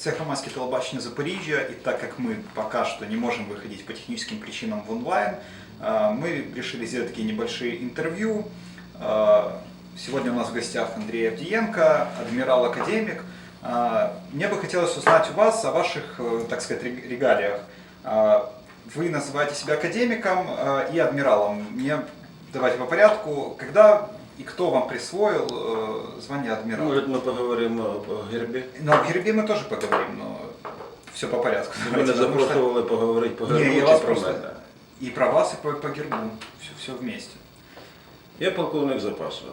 Це громадське телебачення Запоріжжя, і так как мы пока что не можем выходить по техническим причинам в онлайн, э, мы решили сделать такие небольшие интервью. Э, Сегодня у нас в гостях Андрей Авдиенко, адмирал-академик. Э, Мне бы хотелось узнать у вас о ваших, так сказать, рег- регалиях. Вы называете себя академиком и адмиралом. Мне давайте по порядку. Когда и кто вам присвоил э, звание адмирала? Може, ми поговоримо по гербі? Ну, о гербе мы тоже поговорим, но все по порядку. Потому что- запрошували поговорити по Не, я вас про просто... мене. И про вас, и по, по гербу. Все, все вместе. Я полковник запасу.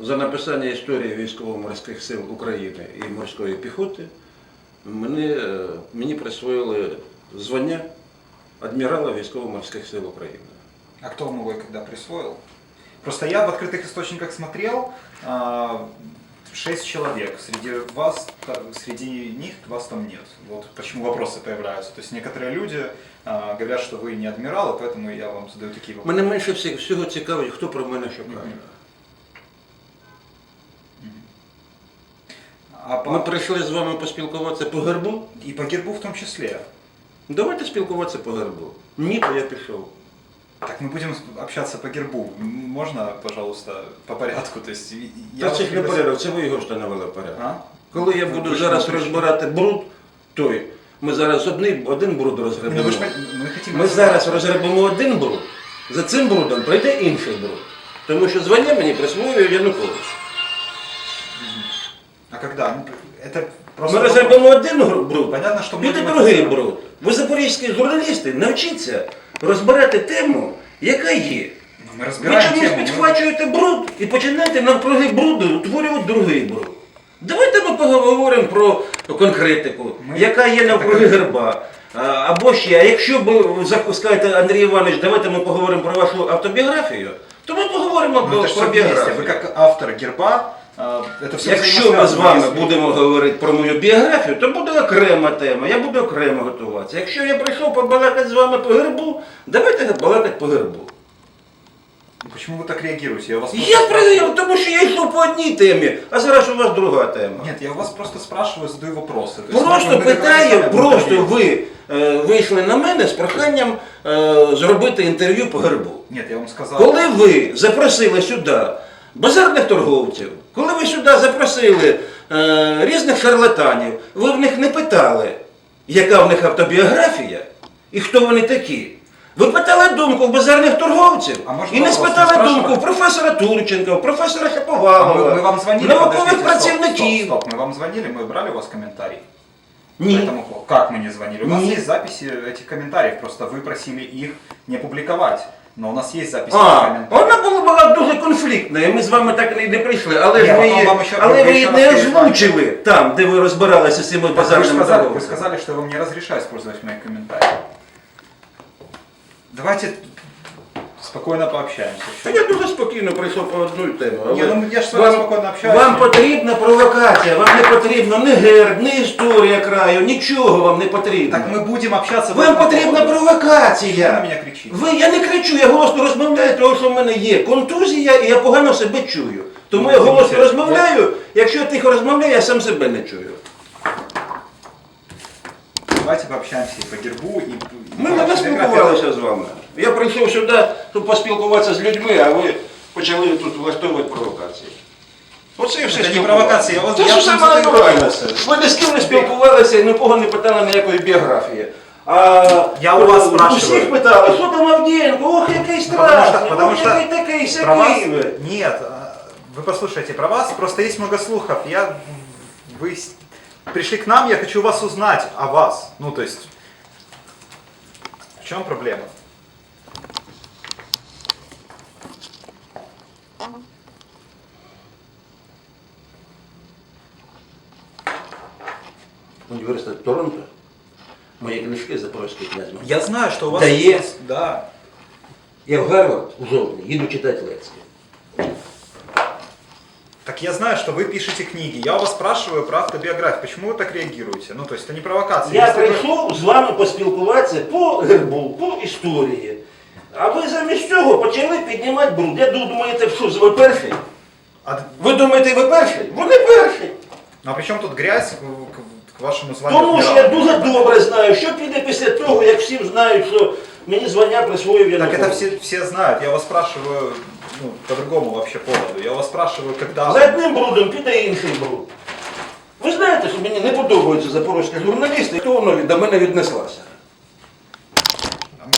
За написання історії військово-морських сил України і морської піхоти мені, е, мені присвоїли звання адмірала військово-морських сил України. А кто вам его и когда присвоил? Просто я в открытых источниках смотрел, а, шесть человек. Среди вас, та- среди них вас там нет. Вот почему вопросы появляются. То есть некоторые люди а, говорят, что вы не адмирал, и поэтому я вам задаю такие вопросы. Мене менше всіх- всього цікавить, хто про мене що каже. Мгм. А по... Ми прийшли з вами поспілкуватися по гербу. И по гербу в том числе. Давайте спілкуватися по гербу. Ні, то я пішов. Так, мы будем общаться по гербу. М, Можно, пожалуйста, по порядку? То есть, и- я Та вас це ж не пригласил- порядок, це ви його встановили порядок. А? Коли я Ну, буду ви ж зараз не прийшли. розбирати бруд, той, ми зараз один, один бруд Ну, розгребемо. вы ж пон- мы хотим Ми зараз розгребемо один бруд, за цим брудом прийде інший бруд. Тому що звання мені присвоює Янукович. А когда? Ну, Это просто... Ми розгребемо один гру- бруд, Понятно, що ми буде будемо другий це- бруд. Ви запорізькі журналісти, навчіться розбирати тему, яка є. Ну, Мы Ви разбираем чомусь тему. мы- підхвачуєте бруд і починаєте навкруги бруду утворювати другий бруд. Давайте ми поговоримо про конкретику, Ми- яка є навкруги герба. А, Або ще, а якщо ви запускаєте, Андрій Іванович, давайте ми поговоримо про вашу автобіографію, то ми поговоримо Ну, про, это ж про все вместе. біографію. Вы как автор герба, а, это все Якщо ми з вами будемо говорити про мою біографію, то буде окрема тема, я буду окремо готуватися. Якщо я прийшов побалакати з вами по гербу, давайте балакати по гербу. Почему вы так реагируете? Я у вас просто Я спрашиваю. прийняв, тому що я йшов по одній темі, а зараз у вас друга тема. Нет, я у вас просто спрашиваю, задаю вопросы. То есть Просто мы- мы питаю, договорились, просто мы- ви е, вийшли на мене з проханням е, зробити інтерв'ю по гербу. Нет, я вам сказал... Коли ви запросили сюди базарних торговців, коли ви сюди запросили е, різних шарлатанів, ви в них не питали, яка в них автобіографія і хто вони такі. Ви питали думку в базарних торговців А можна і не вопрос не спитали спрашивати? думку професора Турченка, професора А Шаповалова, мы, мы вам звонили, наукових подождите, стоп, працівників. Стоп, стоп, мы вам звонили, мы брали у вас комментарий. По Ні. этому поводу. Как мы не звонили? У нас Нет. есть записи этих комментариев, просто вы просили их не публиковать. Но у нас есть записи А, этих комментариев. вона була, була дуже конфліктна, і ми з вами так і не прийшли. Але Ні, ж ви потім її, вам ще- але ви ви ще її раз не перезвоните. озвучили там, де ви розбиралися з цими Так Вы, же базарними сказали, вы торговцями. сказали, что я вам не разрешаю использовать мои комментарии. Давайте спокойно пообщаемся. Та я дуже спокійно прийшов по одну тему. Ні, але ну я ж з вами спокійно общаюсь. Вам потрібна провокація, вам не потрібно ні герб, ні історія краю, нічого вам не потрібно. Так мы будем общаться... в Вам этом потрібна поводу. Что вы на провокація. меня кричите? Ви, я не кричу, я голосно розмовляю, тому що в мене є контузія і я погано себе чую. Тому я Ну, голосно дивіться, розмовляю, якщо я тихо розмовляю, я сам себе не чую. Давайте пообщаемся и по гербу, и... и Ми по не вашей спілкувалися з вами. Я прийшов сюди, щоб поспілкуватися з людьми, а ви почали тут влаштовувати провокації. Оце і все Це не спілкування. провокація, я вас- Це я ж вас саме не задаю натурально. вопроси. Ви ні з ким не спілкувалися і нікого не питали ніякої біографії. А Я у вас е, спрашиваю. Усіх питали, що там Авдієнко, ох, який Потому что, страшний, потому ох, что який такий про вас... сякий. ви. Нет, а, вы послушайте, про вас просто есть много слухов. Я... Вы с- пришли к нам, я хочу вас узнать о вас. Ну, то есть... В чем проблема? Університет Торонто. Мої книжки Запорозький князь. Я знаю, что у вас... Дає. Да. Я в Гарвард у жовтні їду читати лекції. Так я знаю, что вы пишете книги. Я у вас спрашиваю про автобиографию. Почему вы так реагируете? Ну, то есть это не провокация. Я Если вы- прийшов з вами поспілкуватися по гербу, по історії. А ви замість цього почали піднімати бруд. Я думаєте, що ви перший? А- Ви думаєте, ви перший? Вони перші. Ну а при чем тут грязь? К- к- К вашему званию Тому що я дуже добре знаю, що піде після того, як всі знають, що мені звання присвоїв Так Янукович. это все, все знают. Я вас спрашиваю ну, по другому вообще поводу. Я вас спрашиваю, когда... За одним брудом піде інший бруд. Ви знаєте, що мені не подобаються запорозькі журналісти, то воно до мене віднеслася.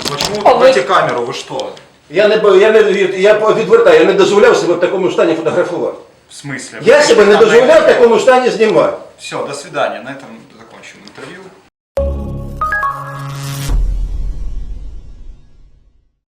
Почему А в вы- эти камеру? Вы что? Я не бо- я не від- я відвертаю, я не дозволяв себе в такому стані фотографувати. В смысле? Я себе не дозволяв в такому стані знімати. Все, до свидания. На этом закончим интервью.